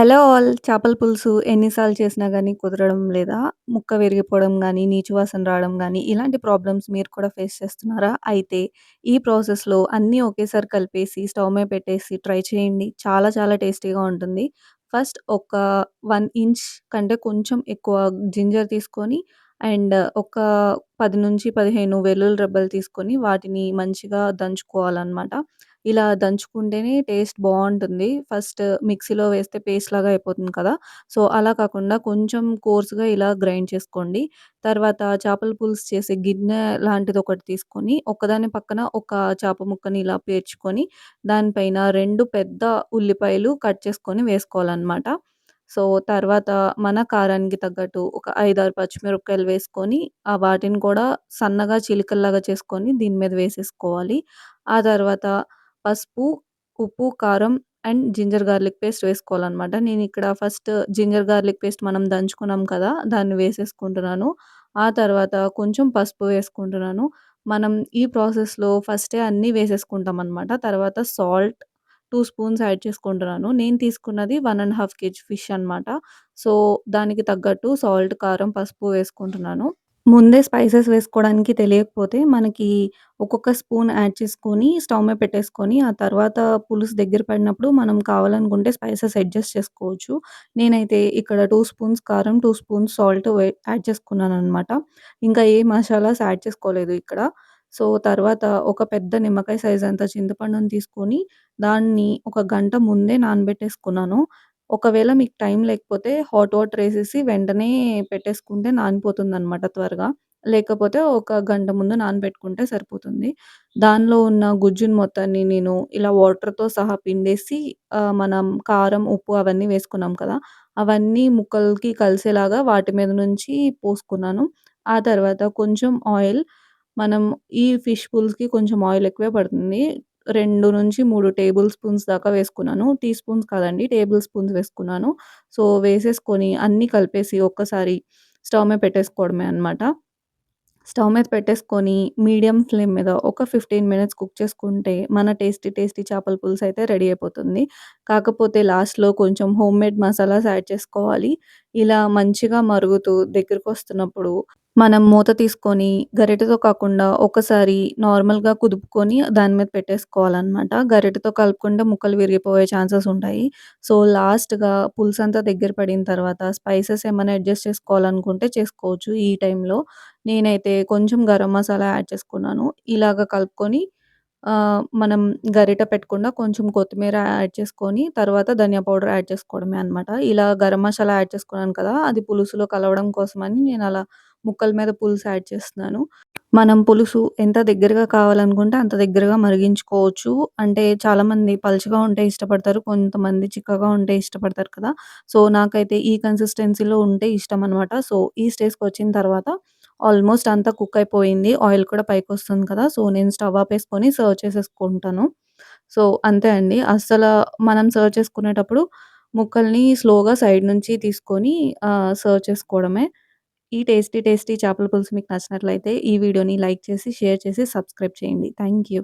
Hello all. చేపల పులుసు ఎన్నిసార్లు చేసినా కానీ కుదరడం లేదా? ముక్క విరిగిపోవడం కానీ నీచు వాసన రావడం కానీ ఇలాంటి ప్రాబ్లమ్స్ మీరు కూడా ఫేస్ చేస్తున్నారా? అయితే ఈ ప్రాసెస్‌లో అన్నీ ఒకేసారి కలిపేసి స్టవ్ మీద పెట్టేసి ట్రై చేయండి. చాలా చాలా టేస్టీగా ఉంటుంది. ఫస్ట్ ఒక వన్ ఇంచ్ కంటే కొంచెం ఎక్కువ జింజర్ తీసుకొని అండ్ ఒక 10-15 వెల్లుల్లి రెబ్బలు తీసుకొని వాటిని మంచిగా దంచుకోవాలనమాట. ఇలా దంచుకుంటేనే టేస్ట్ బావుంటుంది. ఫస్ట్ మిక్సీలో వేస్తే పేస్ట్ లాగా అయిపోతుంది కదా! సో, అలా కాకుండా కొంచెం కోర్స్‌గా ఇలా గ్రైండ్ చేసుకోండి. తర్వాత చేపల పులుసు చేసే గిన్నె లాంటిదొకటి తీసుకొని ఒకదాని పక్కన ఒక చేప ముక్కని ఇలా పేర్చుకొని దానిపైన 2 పెద్ద ఉల్లిపాయలు కట్ చేసుకొని వేసుకోవాలనమాట. సో, తర్వాత మన కారానికి తగ్గట్టు ఒక 5, 6 పచ్చిమిరపకాయలు వేసుకొని ఆ వాటిని కూడా సన్నగా చిలికల్లాగా చేసుకొని దీని మీద వేసేసుకోవాలి. ఆ తర్వాత పసుపు, ఉప్పు, కారం అండ్ జింజర్ గార్లిక్ పేస్ట్ వేసుకోవాలనమాట. ఇక్కడ ఫస్ట్ జింజర్ గార్లిక్ పేస్ట్ మనం దంచుకున్నాం కదా! దాన్ని వేసేసుకుంటున్నాను. ఆ తర్వాత కొంచెం పసుపు వేసుకుంటున్నాను. మనం ఈ ప్రాసెస్‌లో ఫస్టే అన్నీ వేసేసుకుంటాం అనమాట తర్వాత సాల్ట్ టూ స్పూన్స్ యాడ్ చేసుకుంటున్నాను. నేను తీసుకున్నది one and half kg fish అనమాట. సో, దానికి తగ్గట్టు సాల్ట్, కారం, పసుపు వేసుకుంటున్నాను. ముందే స్పైసెస్ వేసుకోవడానికి తెలియకపోతే మనకి ఒక్కొక్క స్పూన్ యాడ్ చేసుకొని స్టవ్ మీద పెట్టేసుకొని ఆ తర్వాత పులుసు దగ్గర పడినప్పుడు మనం కావాలనుకుంటే స్పైసెస్ అడ్జస్ట్ చేసుకోవచ్చు. నేనైతే ఇక్కడ టూ స్పూన్స్ కారం, టూ స్పూన్స్ సాల్ట్ యాడ్ చేసుకున్నాను అనమాట ఇంకా ఏ మసాలాస్ యాడ్ చేసుకోలేదు ఇక్కడ. సో, తర్వాత ఒక పెద్ద నిమ్మకాయ సైజ్ అంత చింతపండుని తీసుకొని దాన్ని ఒక గంట ముందే నానబెట్టేసుకున్నాను. ఒకవేళ మీకు టైం లేకపోతే హాట్ వాటర్ ఏసేసి వెంటనే పెట్టేసుకుంటే నానిపోతుందనమాట త్వరగా. లేకపోతే ఒక గంట ముందు నానబెట్టుకుంటే సరిపోతుంది. దానిలో ఉన్న గుజ్జుని మొత్తాన్ని నేను ఇలా వాటర్‌తో సహా పిండేసి ఆహ్, మనం కారం, ఉప్పు అవన్నీ వేసుకున్నాం కదా! అవన్నీ ముక్కలకి కలిసేలాగా వాటి మీద నుంచి పోసుకున్నాను. ఆ తర్వాత కొంచెం ఆయిల్ మనం ఈ ఫిష్ పులుసుకి కొంచెం ఆయిల్ ఎక్కువే పడుతుంది. 2-3 టేబుల్ స్పూన్స్ దాకా వేసుకున్నాను. టీ స్పూన్స్ కాదండి టేబుల్ స్పూన్స్ వేసుకున్నాను. సో, వేసేసుకొని అన్నీ కలిపేసి ఒక్కసారి స్టవ్ మీద పెట్టేసుకోవడమే అనమాట. స్టవ్ మీద పెట్టేసుకొని మీడియం ఫ్లేమ్ మీద ఒక 15 మినిట్స్ కుక్ చేసుకుంటే మన టేస్టీ టేస్టీ చేపల పులుసు అయితే రెడీ అయిపోతుంది. కాకపోతే లాస్ట్‌లో కొంచెం హోమ్ మేడ్ మసాలాస్ యాడ్ చేసుకోవాలి. ఇలా మంచిగా మరుగుతూ దగ్గరకు వస్తున్నప్పుడు మనం మూత తీసుకొని గరిటెతో కాకుండా ఒకసారి నార్మల్‌గా కుదుపుకొని దాని మీద పెట్టేసుకోవాలనమాట. గరిటెతో కలుపుకుంటే ముక్కలు విరిగిపోయే ఛాన్సెస్ ఉంటాయి. సో, లాస్ట్‌గా పులుసంతా దగ్గర పడిన తర్వాత స్పైసెస్ ఏమైనా అడ్జస్ట్ చేసుకోవాలనుకుంటే చేసుకోవచ్చు ఈ టైంలో. నేనైతే కొంచెం గరం మసాలా యాడ్ చేసుకున్నాను. ఇలాగ కలుపుకొని ఆహ్, మనం గరిటె పెట్టకుండా కొంచెం కొత్తిమీర యాడ్ చేసుకొని తర్వాత ధనియా పౌడర్ యాడ్ చేసుకోవడమే అనమాట. ఇలా గరం మసాలా యాడ్ చేసుకున్నాను కదా! అది పులుసులో కలవడం కోసమని నేనలా ముక్కల మీద పులుసు యాడ్ చేస్తున్నాను. మనం పులుసు ఎంత దగ్గరగా కావాలనుకుంటే అంత దగ్గరగా మరిగించుకోవచ్చు. అంటే చాలామంది పలుచగా ఉంటే ఇష్టపడతారు. కొంతమంది చిక్కగా ఉంటే ఇష్టపడతారు కదా! సో, నాకైతే ఈ కన్సిస్టెన్సీలో ఉంటే ఇష్టం అనమాట సో, ఈ స్టేజ్కి వచ్చిన తర్వాత ఆల్మోస్ట్ అంతా కుక్ అయిపోయింది. ఆయిల్ కూడా పైకి వస్తుంది కదా! సో, నేను స్టవ్ ఆపేసుకొని సర్వ్ చేసేసుకుంటాను. సో, అంతే అండి. అస్సలు మనం సర్వ్ చేసుకునేటప్పుడు ముక్కల్ని స్లోగా సైడ్ నుంచి తీసుకొని సర్వ్ చేసుకోవడమే. ఈ టేస్టీ టేస్టీ చేపల పులుసు మీకు నచ్చినట్లయితే ఈ వీడియోని లైక్ చేసి, షేర్ చేసి, సబ్స్క్రైబ్ చేయండి. Thank you.